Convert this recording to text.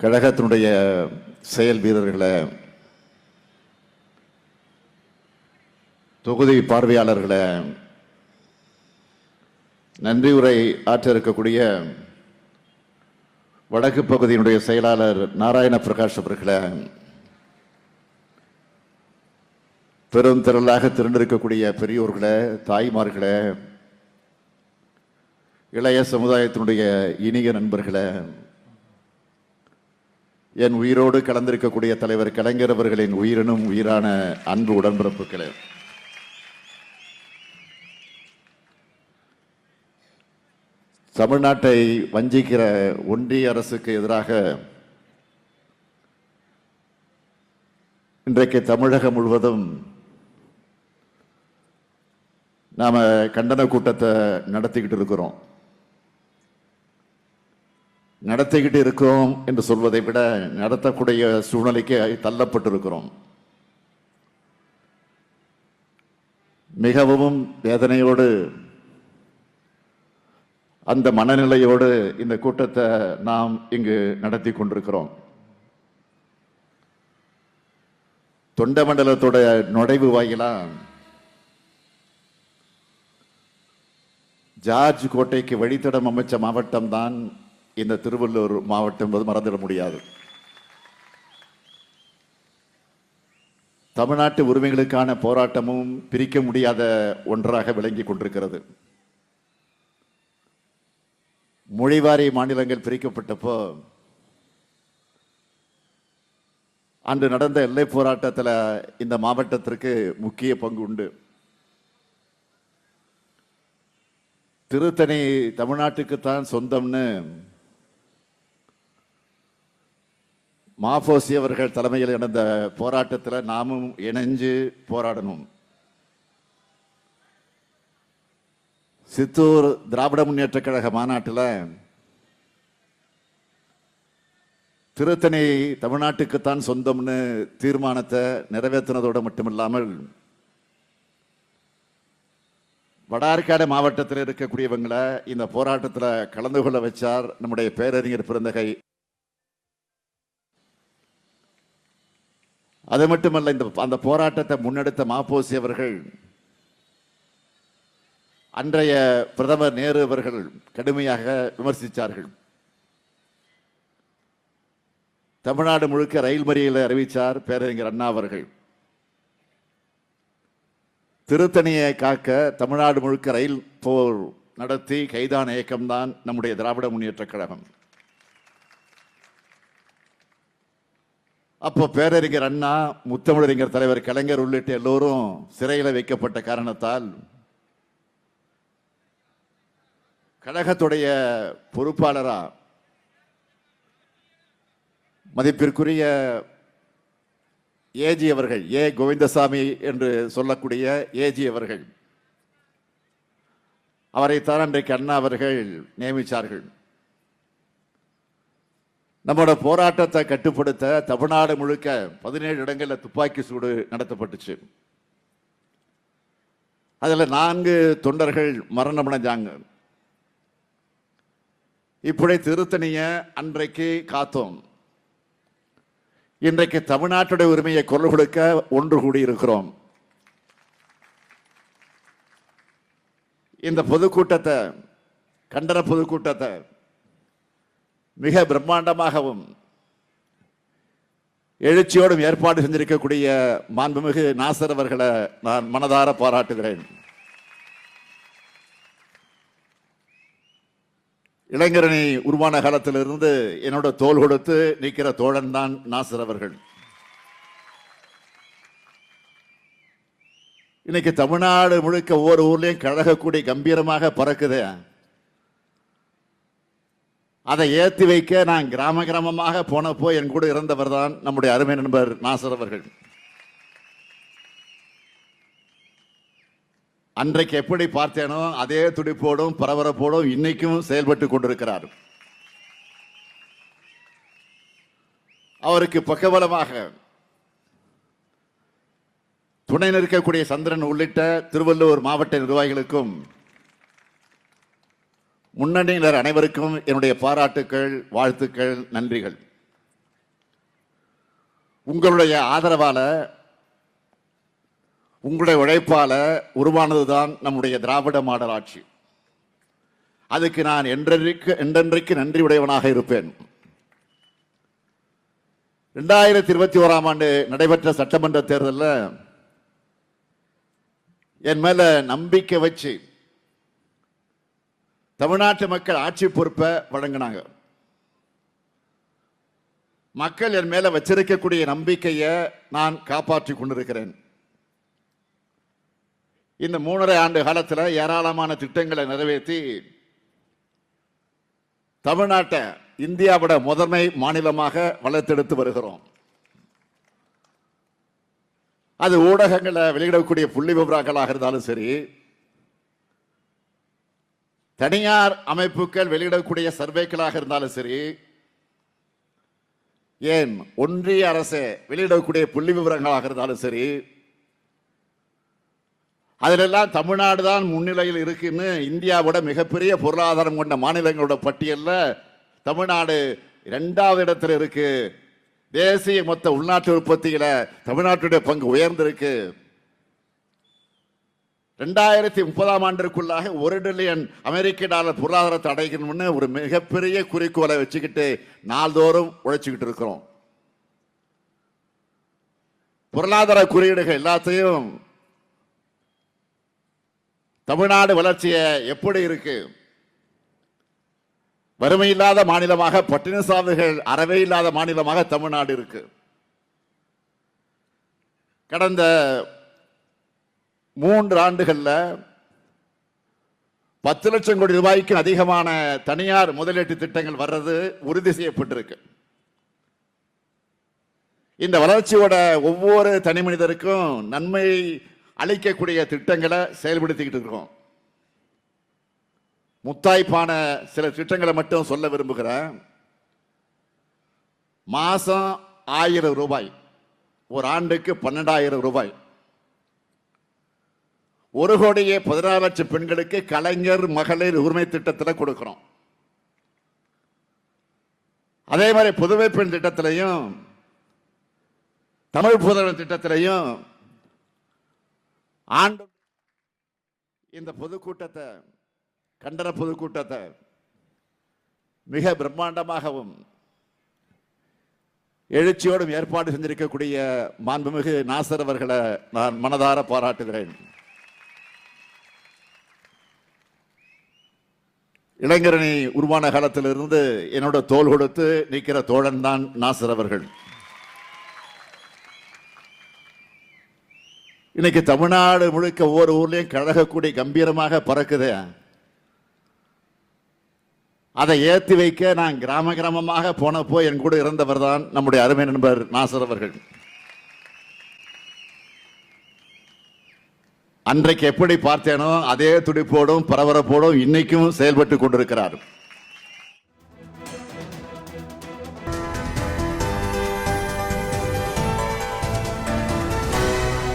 கழகத்தினுடைய செயல் வீரர்களை தொகுதி பார்வையாளர்களை நன்றி உரை ஆற்ற இருக்கக்கூடிய வடக்கு பகுதியினுடைய செயலாளர் நாராயண பிரகாஷ் அவர்களை பெரும் திரளாக திரண்டிருக்கக்கூடிய பெரியோர்களை தாய்மார்களை இளைய சமுதாயத்தினுடைய இனிய நண்பர்களை என் உயிரோடு கலந்திருக்கக்கூடிய தலைவர் கலைஞர் அவர்களின் உயிரினும் உயிரான அன்பு உடன்பிறப்புகளே. தமிழ்நாட்டை வஞ்சிக்கிற ஒன்றிய அரசுக்கு எதிராக இன்றைக்கு தமிழகம் முழுவதும் நாம கண்டன கூட்டத்தை நடத்திக்கிட்டு இருக்கிறோம். நடத்திக்கிட்டு இருக்கோம் என்று சொல்வதை விட நடத்தக்கூடிய சூழ்நிலைக்கு தள்ளப்பட்டிருக்கிறோம். மிகவும் வேதனையோடு அந்த மனநிலையோடு இந்த கூட்டத்தை நாம் இங்கு நடத்தி கொண்டிருக்கிறோம். தொண்டமண்டலத்தோட நுழைவு வாயிலாம் ஜார்ஜ் கோட்டைக்கு வழித்தடம் அமைச்ச மாவட்டம் தான் இந்த திருவள்ளூர் மாவட்டம் என்பது மறந்துட முடியாது. தமிழ்நாட்டு உரிமைகளுக்கான போராட்டமும் பிரிக்க முடியாத ஒன்றாக விளங்கி கொண்டிருக்கிறது. மொழிவாரி மாநிலங்கள் பிரிக்கப்பட்டப்போ அன்று நடந்த எல்லை போராட்டத்தில் இந்த மாவட்டத்திற்கு முக்கிய பங்கு உண்டு. திருத்தணி தமிழ்நாட்டுக்குத்தான் சொந்தம்னு மாஃபோசி அவர்கள் தலைமையில் நடந்த போராட்டத்தில் நாமும் இணைஞ்சு போராடணும். சித்தூர் திராவிட முன்னேற்ற கழக மாநாட்டில் திருத்தணி தமிழ்நாட்டுக்குத்தான் சொந்தம்னு தீர்மானத்தை நிறைவேற்றினதோடு மட்டுமில்லாமல் வடார்காடு மாவட்டத்தில் இருக்கக்கூடியவங்களை இந்த போராட்டத்தில் கலந்து கொள்ள வச்சார் நம்முடைய பேரறிஞர் பிறந்தகை அது மட்டுமல்ல இந்த அந்த போராட்டத்தை முன்னெடுத்த மாப்போசி அவர்கள் அன்றைய பிரதமர் நேரு அவர்கள் கடுமையாக விமர்சித்தார்கள் தமிழ்நாடு முழுக்க ரயில் மறியலை அறிவித்தார் பேரறிஞர் அண்ணா அவர்கள். திருத்தணியை காக்க தமிழ்நாடு முழுக்க ரயில் போர் நடத்தி கைதான இயக்கம்தான் நம்முடைய திராவிட முன்னேற்ற கழகம். அப்போ பேரறிஞர் அண்ணா முத்தமிழறிஞர் தலைவர் கலைஞர் உள்ளிட்ட எல்லோரும் சிறையில் வைக்கப்பட்ட காரணத்தால் கழகத்துடைய பொறுப்பாளரா மதிப்பிற்குரிய ஏஜி அவர்கள் ஏ கோவிந்தசாமி என்று சொல்லக்கூடிய ஏஜி அவர்கள் அவரைத்தான் அன்றைக்கு அண்ணா அவர்கள் நியமித்தார்கள் நம்மளோட போராட்டத்தை கட்டுப்படுத்த தமிழ்நாடு முழுக்க பதினேழு இடங்களில் துப்பாக்கி சூடு நடத்தப்பட்டுச்சு. அதில் நான்கு தொண்டர்கள் மரணமடைஞ்சாங்க. இப்படி திருத்தணிய அன்றைக்கு காத்தோம். இன்றைக்கு தமிழ்நாட்டுடைய உரிமையை குரல் கொடுக்க ஒன்று கூடி இருக்கிறோம் இந்த பொதுக்கூட்டத்தை கண்டன பொதுக்கூட்டத்தை மிக பிரம்மாண்டமாகவும் எழுச்சியோடும் ஏற்பாடு செஞ்சிருக்கக்கூடிய மாண்புமிகு நாசர் அவர்களை நான் மனதார பாராட்டுகிறேன். இளைஞரணி உருவான காலத்திலிருந்து என்னோட தோல் கொடுத்து நிற்கிற தோழன் தான் நாசர் அவர்கள். இன்னைக்கு தமிழ்நாடு முழுக்க ஒவ்வொரு ஊர்லேயும் கழகக்கூடிய கம்பீரமாக பறக்குது. அதை ஏற்றி வைக்க நான் கிராம கிராமமாக போனப்போ என் கூட இருந்தவர் தான் நம்முடைய அருமை நண்பர் நாசர் அவர்கள். அன்றைக்கு எப்படி பார்த்தேனோ அதே துடிப்போடும் பரபரப்போடும் இன்னைக்கும் செயல்பட்டு கொண்டிருக்கிறார். அவருக்கு பக்கபலமாக துணை நிற்கக்கூடிய சந்திரன் உள்ளிட்ட திருவள்ளூர் மாவட்ட நிர்வாகிகளுக்கும் முன்னணியினர் அனைவருக்கும் என்னுடைய பாராட்டுக்கள் வாழ்த்துக்கள் நன்றிகள். உங்களுடைய ஆதரவால் உங்களுடைய உழைப்பால உருவானதுதான் நம்முடைய திராவிட மாடல் ஆட்சி. அதுக்கு நான் என்றென்றைக்கு என்றென்றைக்கு நன்றி உடையவனாக இருப்பேன். ரெண்டாயிரத்தி இருபத்தி ஓராம் ஆண்டு நடைபெற்ற சட்டமன்ற தேர்தலில் என் மேல நம்பிக்கை வச்சு தமிழ்நாட்டு மக்கள் ஆட்சி பொறுப்பை வழங்கினாங்க. மக்கள் என் மேல வச்சிருக்கக்கூடிய நம்பிக்கையை நான் காப்பாற்றி கொண்டிருக்கிறேன். இந்த மூணரை ஆண்டு காலத்தில் ஏராளமான திட்டங்களை நிறைவேற்றி தமிழ்நாட்டை இந்தியாவோட முதன்மை மாநிலமாக வளர்த்தெடுத்து வருகிறோம். அது ஊடகங்களை வெளியிடக்கூடிய புள்ளி விவரங்களாக இருந்தாலும் சரி தனியார் அமைப்புகள் வெளியிடக்கூடிய சர்வேக்களாக இருந்தாலும் சரி ஏன் ஒன்றிய அரசு வெளியிடக்கூடிய புள்ளி விவரங்களாக இருந்தாலும் சரி அதிலெல்லாம் தமிழ்நாடு தான் முன்னிலையில் இருக்குன்னு இந்தியாவோட மிகப்பெரிய பொருளாதாரம் கொண்ட மாநிலங்களோட பட்டியலில் தமிழ்நாடு இரண்டாவது இடத்துல இருக்கு. தேசிய மொத்த உள்நாட்டு உற்பத்தியில் தமிழ்நாட்டுடைய பங்கு உயர்ந்திருக்கு. ரெண்டாயிரத்தி முப்பதாம் ஆண்டிற்குள்ளாக ஒரு டில்லியன் அமெரிக்க டாலர் பொருளாதாரத்தை அடைக்கணும்னு ஒரு மிகப்பெரிய குறிக்கோளை வச்சுக்கிட்டு நாள்தோறும் உழைச்சிக்கிட்டு இருக்கிறோம். பொருளாதார குறியீடுகள் எல்லாத்தையும் தமிழ்நாடு வளர்ச்சியை எப்படி இருக்கு? வறுமை இல்லாத மாநிலமாக பட்டினசாமிகள் அறவே இல்லாத மாநிலமாக தமிழ்நாடு இருக்கு. கடந்த மூன்று ஆண்டுகளில் பத்து லட்சம் கோடி ரூபாய்க்கு அதிகமான தனியார் முதலீட்டு திட்டங்கள் வர்றது உறுதி செய்யப்பட்டிருக்கு. இந்த வளர்ச்சியோட ஒவ்வொரு தனி மனிதருக்கும் நன்மை அளிக்கக்கூடிய திட்டங்களை செயல்படுத்திக்கிட்டு இருக்கோம். முத்தாய்ப்பான சில திட்டங்களை மட்டும் சொல்ல விரும்புகிறேன். மாதம் ஆயிரம் ரூபாய் ஒரு ஆண்டுக்கு பன்னெண்டாயிரம் ரூபாய். ஒரு கோடியே பதினாறு லட்சம் பெண்களுக்கு கலைஞர் மகளிர் உரிமை திட்டத்தில் கொடுக்கிறோம். அதே மாதிரி புதுமை பெண் திட்டத்திலையும் தமிழ் புதல்வன் திட்டத்திலையும் ஆண்டு இந்த பொதுக்கூட்டத்தை கண்டன பொதுக்கூட்டத்தை மிக பிரம்மாண்டமாகவும் எழுச்சியோடும் ஏற்பாடு செஞ்சிருக்கக்கூடிய மாண்புமிகு நாசர் அவர்களை நான் மனதார பாராட்டுகிறேன். இளைஞரணி உருவான காலத்திலிருந்து என்னோட தோல் கொடுத்து நிற்கிற தோழன் தான் நாசர் அவர்கள். இன்னைக்கு தமிழ்நாடு முழுக்க ஒவ்வொரு ஊர்லேயும் கழகக்கூடி கம்பீரமாக பறக்குது. அதை ஏற்றி வைக்க நான் கிராம கிராமமாக போனப்போ என் கூட இருந்தவர் தான் நம்முடைய அருமை நண்பர் நாசர் அவர்கள். அன்றைக்கு எப்படி பார்த்தேனோ அதே துடிப்போடும் பரபரப்போடும் இன்னைக்கும் செயல்பட்டு கொண்டிருக்கிறார்